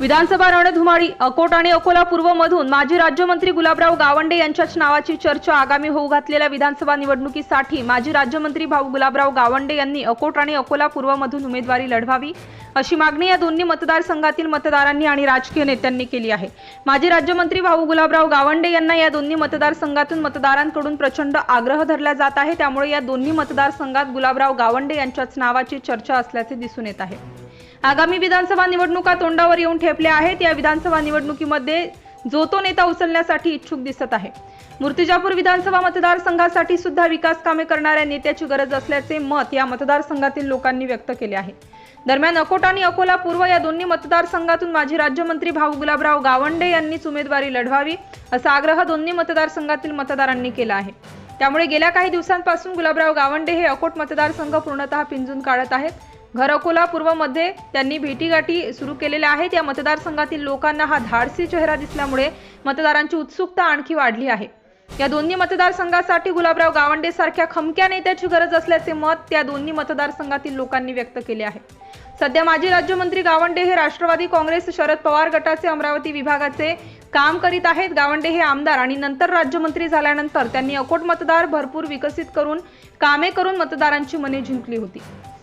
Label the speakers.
Speaker 1: विधानसभा रणधुमाळी अकोट आणि अकोला पूर्व मधून माजी राज्यमंत्री गुलाबराव गावंडे यांच्याच नावाची चर्चा आगामी होऊ घातलेल्या विधानसभा निवडणुकीसाठी माजी राज्यमंत्री भाऊ गुलाबराव गावंडे यांनी अकोट आणि अकोला पूर्व मधून उमेदवारी लढवावी अशी मागणी या दोन्ही मतदारसंघातील मतदारांनी आणि राजकीय नेत्यांनी केली आहे. माजी राज्यमंत्री भाऊ गुलाबराव गावंडे यांना या दोन्ही मतदारसंघातून मतदारांकडून प्रचंड आग्रह धरला जात आहे. त्यामुळे या दोन्ही मतदारसंघात गुलाबराव गावंडे यांच्याच नावाची चर्चा असल्याचे दिसून येत आहे. आगामी विधानसभा निवडणुका तोंडावर येऊन ठेपल्या आहेत. या विधानसभा निवडणुकीमध्ये जो तो नेता उचलण्यासाठी इच्छुक दिसत आहे. मूर्तिजापूर विधानसभा मतदारसंघासाठी सुद्धा विकास कामे करणाऱ्या नेत्याची गरज असल्याचे मत या मतदारसंघातील लोकांनी व्यक्त केले आहे. दरम्यान अकोट आणि अकोला पूर्व या दोन्ही मतदारसंघातून माजी राज्यमंत्री भाऊ गुलाबराव गावंडे यांनीच उमेदवारी लढवावी असा आग्रह दोन्ही मतदारसंघातील मतदारांनी केला आहे. त्यामुळे गेल्या काही दिवसांपासून गुलाबराव गावंडे हे अकोट मतदारसंघ पूर्णतः पिंजून काढत आहेत. घरकोला पूर्वमध्ये त्यांनी भेटीगाठी सुरू केलेल्या आहेत. या मतदारसंघातील लोकांना हा धाडसी चेहरा दिसल्यामुळे मतदारांची उत्सुकता आणखी वाढली आहे. या दोन्ही मतदारसंघासाठी गुलाबराव गावंडे सारख्या खमक्या नेत्याची गरज असल्याचे मत त्या दोन्ही मतदारसंघातील लोकांनी व्यक्त केले आहे. सध्या माजी राज्यमंत्री गावंडे हे राष्ट्रवादी काँग्रेस शरद पवार गटाचे अमरावती विभागाचे काम करीत आहेत. गावंडे हे आमदार आणि नंतर राज्यमंत्री झाल्यानंतर त्यांनी अकोट मतदार भरपूर विकसित करून कामे करून मतदारांची मने जिंकली होती.